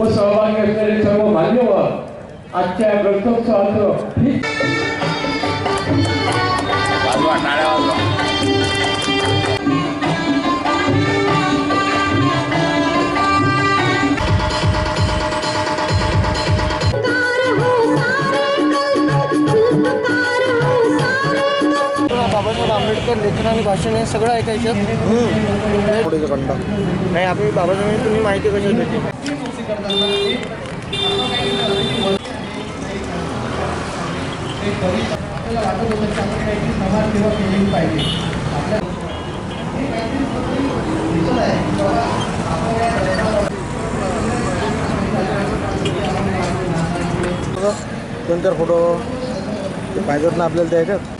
व सहभागी असणारे सर्व मान्यवर आजच्या ग्रंथोत्सवाचं आंबेडकर लेखन आणि भाषण हे सगळं ऐकायचं. पुढे कंड. नाही आपली बाबासाहेब तुम्ही माहिती कशी भेटली दोन चार फोटो ते पाहिजेत ना आपल्याला त्या ह्याच्यात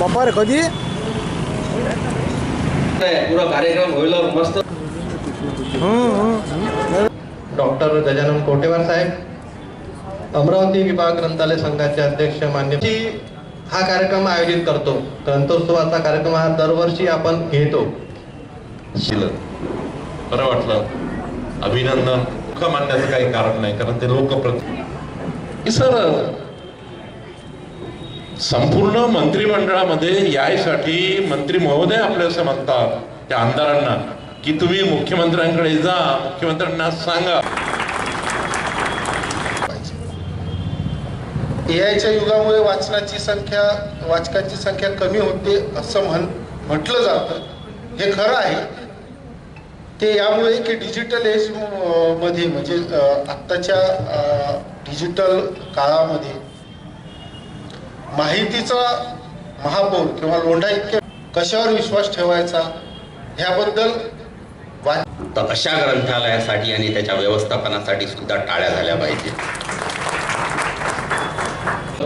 बाप्पा रे कधी पुरा कार्यक्रम होईल मस्त डॉक्टर गजानन कोटेवार साहेब अमरावती विभाग ग्रंथालय संघाचे अध्यक्ष मान्य हा कार्यक्रम आयोजित करतो ग्रंथोत्सवाचा कार्यक्रम हा दरवर्षी आपण घेतो शिलं बरं वाटलं अभिनंदन दुःख मानण्याचं काही कारण नाही कारण ते लोकप्रति सर संपूर्ण मंत्रिमंडळामध्ये यायसाठी मंत्री महोदय आपले असं म्हणतात त्या आमदारांना की तुम्ही मुख्यमंत्र्यांकडे जा मुख्यमंत्र्यांना सांगा. एआयच्या युगामुळे वाचनाची संख्या वाचकांची संख्या कमी होते असं म्हण म्हटलं जातं. हे खरं आहे. ते यामुळे की डिजिटल एजमध्ये म्हणजे आत्ताच्या डिजिटल काळामध्ये माहितीचा महापौर किंवा लोंढा इतक्या कशावर विश्वास ठेवायचा ह्याबद्दल तर अशा ग्रंथालयासाठी आणि त्याच्या व्यवस्थापनासाठी सुद्धा टाळ्या झाल्या पाहिजे.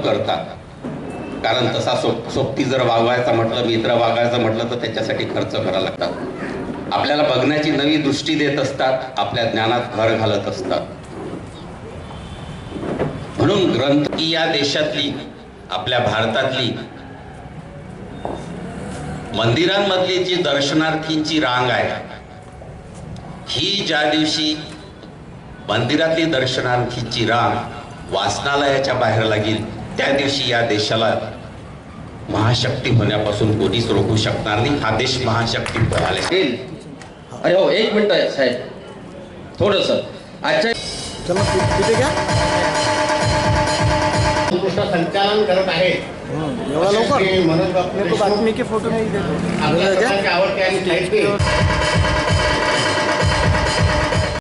करतात कारण तसा सोप सोबती जर वागवायचा म्हटलं मित्र वागायचं म्हटलं तर त्याच्यासाठी खर्च करावा लागतात. आपल्याला बघण्याची नवी दृष्टी देत असतात आपल्या ज्ञानात भर घालत असतात. म्हणून ग्रंथ या देशातली आपल्या भारतातली मंदिरांमधली जी दर्शनार्थींची रांग आहे ही ज्या दिवशी मंदिरातली दर्शनार्थींची रांग वाचनालयाच्या बाहेर लागेल त्या दिवशी या देशाला महाशक्ती होण्यापासून कोणीच रोखू शकणार नाही. हा देश महाशक्ती अरे हो एक मिनिट आहे साहेब. थोडस. आजच्या उत्कृष्ट संचालन करत आहे. एवढा लवकर? मनोज बापू बातमी के फोटो नहीं आवडते आणि